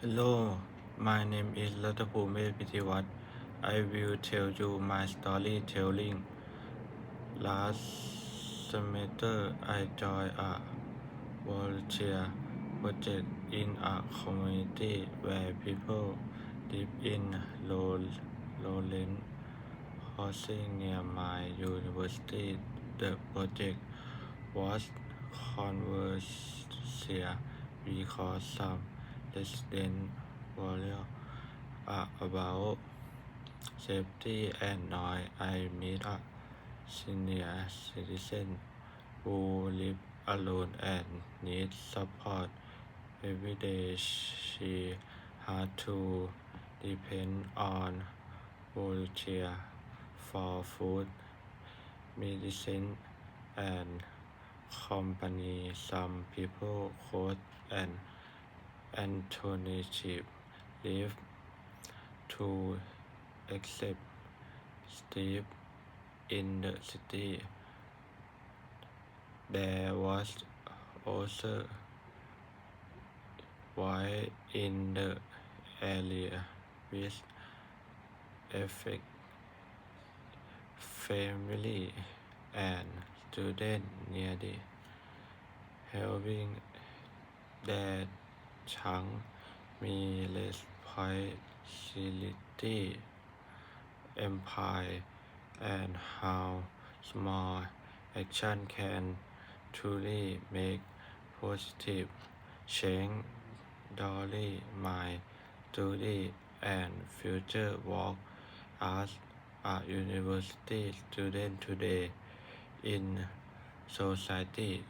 Hello, my name is Ratapume Pitiwat. I will tell you my story telling. Last semester, I joined a volunteer project in a community where people live in low, low-rent housing near my university. The project was controversial because some residents worried about safety and noise. I met a senior citizen who live alone and needs support every day. She had to depend on volunteer for food, medicine, and company. Some people could an alternative live to accept Steve in the city. There was also why in the area with affect family and student nearly having that chunk มี responsibility empire and how small action can truly make positive change during my study and future work as a university student today in society